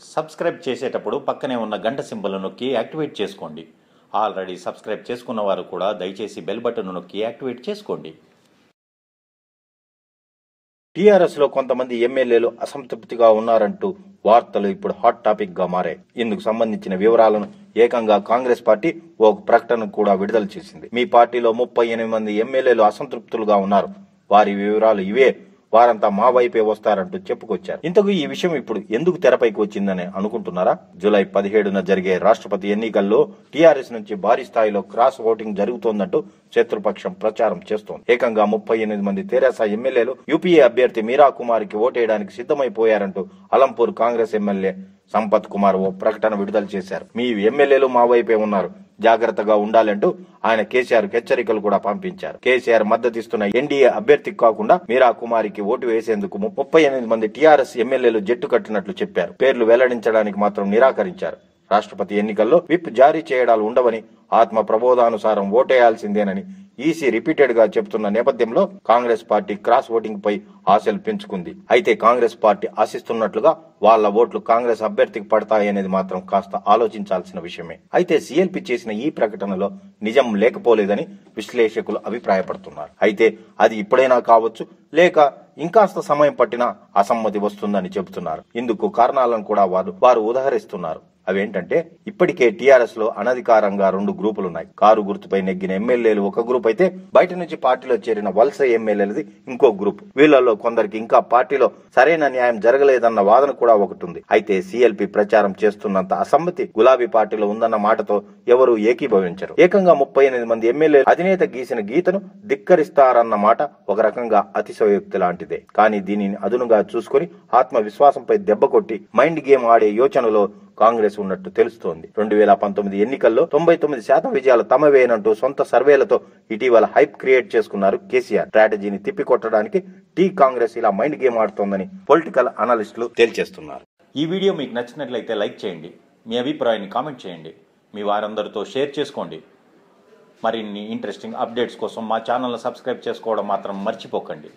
Subscribe చేసేటప్పుడు పక్కనే ఉన్న గంట సింబల్ నొక్కి యాక్టివేట్ చేసుకోండి. ఆల్రెడీ సబ్స్క్రైబ్ చేసుకున్న వారు కూడా దయచేసి బెల్ బటన్ నొక్కి యాక్టివేట్ చేసుకోండి. టీఆర్ఎస్లో కొంతమంది ఎమ్మెల్యేలు అసంతృప్తిగా ఉన్నారంటూ వార్తలు ఇప్పుడు హాట్ టాపిక్గా మారాయి. ఇందుకు సంబంధించిన వివరాలను ఏకంగా కాంగ్రెస్ పార్టీ ఓ ప్రకటన కూడా విడుదల చేసింది. మీ పార్టీలో ముప్పై ఎనిమిది మంది ఎమ్మెల్యేలు అసంతృప్తులుగా ఉన్నారు. వారి వివరాలు ఇవే. వారంతా మా వైపే వస్తారంటూ చెప్పుకొచ్చారు. ఇంతకు ఈ విషయం ఇప్పుడు ఎందుకు తెరపైకి వచ్చిందని అనుకుంటున్నారా? జూలై పదిహేడున జరిగే రాష్ట్రపతి ఎన్నికల్లో టీఆర్ఎస్ నుంచి భారీ స్థాయిలో క్రాస్ ఓటింగ్ జరుగుతోందంటూ శత్రుపక్షం ప్రచారం చేస్తోంది. ఏకంగా ముప్పై ఎనిమిది మంది తెరాస ఎమ్మెల్యేలు యూపీఏ అభ్యర్థి మీరా కుమార్కి ఓటేయడానికి సిద్ధమైపోయారంటూ అలంపూర్ కాంగ్రెస్ ఎమ్మెల్యే సంపత్ కుమార్ ఓ ప్రకటన విడుదల చేశారు. మీ ఎమ్మెల్యేలు మా వైపే ఉన్నారు. జాగ్రత్తగా ఉండాలంటూ ఆయన కేసీఆర్ హెచ్చరికలు కూడా పంపించారు. కేసీఆర్ మద్దతిస్తున్న ఎన్డీఏ అభ్యర్థికి కాకుండా మీరా కుమారికి ఓటు వేసేందుకు ముప్పై ఎనిమిది మంది టీఆర్ఎస్ ఎమ్మెల్యేలు జట్టు కట్టినట్లు చెప్పారు. పేర్లు వెల్లడించడానికి మాత్రం నిరాకరించారు. రాష్ట్రపతి ఎన్నికల్లో విప్ జారీ చేయడాలు ఉండవని ఆత్మ ప్రబోధానుసారం ఓటేయాల్సిందేనని ఈసీ రిపీటెడ్గా చెబుతున్న నేపథ్యంలో కాంగ్రెస్ పార్టీ క్రాస్ ఓటింగ్ పై ఆశలు పెంచుకుంది. అయితే కాంగ్రెస్ పార్టీ ఆశిస్తున్నట్లుగా వాళ్ళ ఓట్లు కాంగ్రెస్ అభ్యర్థికి పడతాయనేది మాత్రం కాస్త ఆలోచించాల్సిన విషయమే. అయితే సీఎల్పీ చేసిన ఈ ప్రకటనలో నిజం లేకపోలేదని విశ్లేషకులు అభిప్రాయపడుతున్నారు. అయితే అది ఇప్పుడైనా కావచ్చు లేక ఇంకాస్త సమయం పట్టినా అసమ్మతి వస్తుందని చెబుతున్నారు. ఇందుకు కారణాలను కూడా వారు వారు ఉదహరిస్తున్నారు. అవేంటంటే ఇప్పటికే టీఆర్ఎస్లో అనధికారంగా రెండు గ్రూపులు ఉన్నాయి కారు గుర్తుపై నెగ్గిన ఎమ్మెల్యేలు ఒక గ్రూప్ అయితే బయట నుంచి పార్టీలో చేరిన వలస ఎమ్మెల్యేలది ఇంకో గ్రూప్. వీళ్ళలో కొందరికి ఇంకా పార్టీలో సరైన న్యాయం జరగలేదన్న వాదన కూడా ఒకటి ఉంది అయితే సిఎల్పి ప్రచారం చేస్తున్నంత అసమ్మతి గులాబీ పార్టీలో ఉందన్న మాటతో ఎవరు ఏకీభవించరు. ఏకంగా ముప్పై ఎనిమిది మంది ఎమ్మెల్యేలు అధినేత గీసిన గీతను ధిక్కరిస్తారన్న మాట ఒక రకంగా అతిశయోక్తి లాంటిదే. కానీ దీనిని అదునుగా చూసుకుని ఆత్మవిశ్వాసంపై దెబ్బ కొట్టి మైండ్ గేమ్ ఆడే యోచనలో కాంగ్రెస్ ఉన్నట్టు తెలుస్తోంది. రెండు వేల పంతొమ్మిది ఎన్నికల్లో తొంభై తొమ్మిది శాతం విజయాలు తమవేనంటూ సొంత సర్వేలతో ఇటీవల హైప్ క్రియేట్ చేసుకున్నారు కేసీఆర్. స్ట్రాటజీని తిప్పికొట్టడానికి టీ కాంగ్రెస్ ఇలా మైండ్ గేమ్ ఆడుతోందని పొలిటికల్ అనలిస్టులు తేల్చేస్తున్నారు ఈ వీడియో మీకు నచ్చినట్లయితే లైక్ చేయండి. మీ అభిప్రాయాన్ని కామెంట్ చేయండి. మీ వారందరితో షేర్ చేసుకోండి. మరిన్ని ఇంట్రెస్టింగ్ అప్డేట్స్ కోసం మా ఛానల్ని సబ్స్క్రైబ్ చేసుకోవడం మాత్రం మర్చిపోకండి.